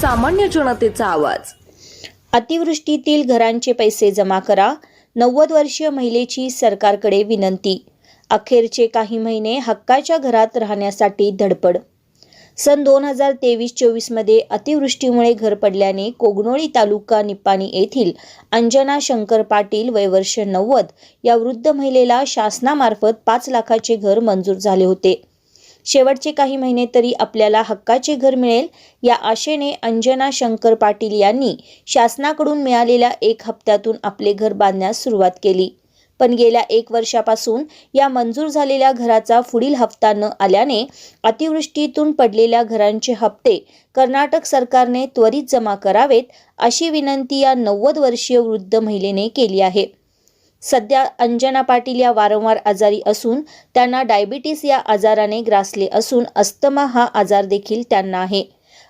सामान्य जनतेचा आवाज. अतिवृष्टीतील घरांचे पैसे जमा करा नव्वद वर्षीय महिलेची सरकारकडे विनंती. अखेरचे काही महिने हक्काच्या घरात राहण्यासाठी धडपड. सन दोन हजार तेवीस चोवीसमध्ये अतिवृष्टीमुळे घर पडल्याने कोगनोळी तालुका निपाणी येथील अंजना शंकर पाटील वयवर्ष नव्वद या वृद्ध महिलेला शासनामार्फत पाच लाखाचे घर मंजूर झाले होते. शेवटचे काही महिने तरी आपल्याला हक्काचे घर मिळेल या आशेने अंजना शंकर पाटील यांनी शासनाकडून मिळालेल्या एक हप्त्यातून आपले घर बांधण्यास सुरुवात केली. पण गेल्या एक वर्षापासून या मंजूर झालेल्या घराचा पुढील हप्ता न आल्याने अतिवृष्टीतून पडलेल्या घरांचे हप्ते कर्नाटक सरकारने त्वरित जमा करावेत अशी विनंती या नव्वद वर्षीय वृद्ध महिलेने केली आहे. सध्या अंजना पाटील या वारंवार आजारी असून त्यांना डायबिटीस या आजाराने ग्रासले असून अस्तमा हा आजार देखील त्यांना आहे.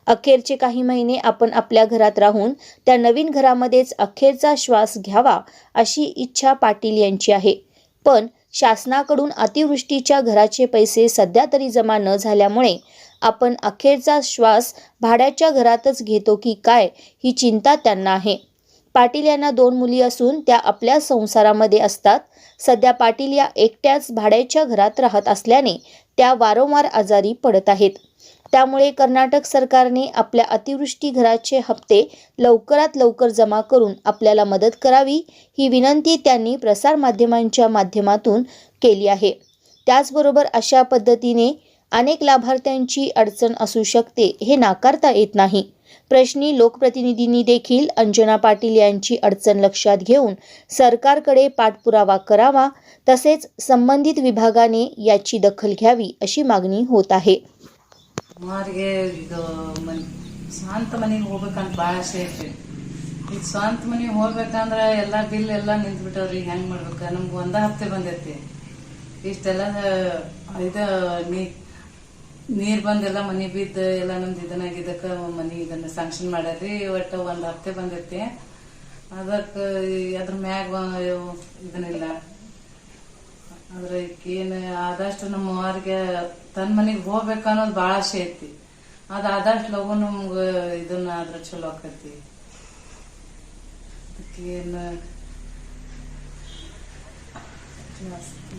अखेरचे काही महिने आपण आपल्या घरात राहून त्या नवीन घरामध्येच अखेरचा श्वास घ्यावा अशी इच्छा पाटील यांची आहे. पण शासनाकडून अतिवृष्टीच्या घराचे पैसे सध्या तरी जमा न झाल्यामुळे आपण अखेरचा श्वास भाड्याच्या घरातच घेतो की काय ही चिंता त्यांना आहे. पाटील यांना दोन मुली असून त्या आपल्या संसारामध्ये असतात. सध्या पाटील या एकट्याच भाड्याच्या घरात राहत असल्याने त्या वारंवार आजारी पडत आहेत. त्यामुळे कर्नाटक सरकारने आपल्या अतिवृष्टी घराचे हप्ते लवकरात लवकर जमा करून आपल्याला मदत करावी ही विनंती त्यांनी प्रसारमाध्यमांच्या माध्यमातून केली आहे. त्याचबरोबर अशा पद्धतीने अनेक लाभार्थ्यांची अडचण असू शकते हे नाकारता येत नाही. प्रश्नी लोकप्रतिनिधींनी देखील अंजना पाटील यांची अडचण लक्षात घेऊन सरकारकडे पाठपुरावा करावा तसेच संबंधित विभागाने याची दखल घ्यावी अशी मागणी होत आहे ಸುಮಾರಿಗೆ ಇದು ಮನ್ ಸ್ವಂತ ಮನೆಗೆ ಹೋಗ್ಬೇಕಂತ ಭಾಳ ಆಸೆ ಐತಿ ಈಗ ಸ್ವಂತ ಮನೆಗೆ ಹೋಗ್ಬೇಕಂದ್ರೆ ಎಲ್ಲ ಬಿಲ್ ಎಲ್ಲ ನಿಂತ್ಬಿಟ್ಟವ್ರಿ ಹೆಂಗ್ ಮಾಡ್ಬೇಕ ನಮ್ಗೆ ಒಂದ ಹಪ್ತೆ ಬಂದೈತಿ ಇಷ್ಟೆಲ್ಲ ಇದು ನೀ ನೀರ್ ಬಂದೆಲ್ಲ ಮನಿ ಬಿದ್ದ ಎಲ್ಲ ನಮ್ದು ಇದನ್ನಾಗಿದ್ದಕ್ಕ ಮನಿ ಇದನ್ನ ಸ್ಯಾಂಕ್ಷನ್ ಮಾಡ್ಯಾರ್ರಿ. ಒಟ್ಟ ಒಂದ್ ಹಪ್ತೆ ಬಂದೈತಿ. ಅದಕ್ಕ ಅದ್ರ ಮ್ಯಾಗ ಇದನ್ನಿಲ್ಲ ಅದ್ರ ಏನ್ ಆದಷ್ಟು ನಮ್ಮ ಅವ್ರಿಗೆ ತನ್ನ ಮನೆಗೆ ಹೋಗ್ಬೇಕು ಅನ್ನೋದು ಭಾಳ ಆಸೆ ಐತಿ. ಅದ ಆದಷ್ಟು ಲಘು ನಮ್ಗ ಇದನ್ನ ಆದ್ರ ಚಲೋ ಆಕತಿ. ಜಾಸ್ತಿ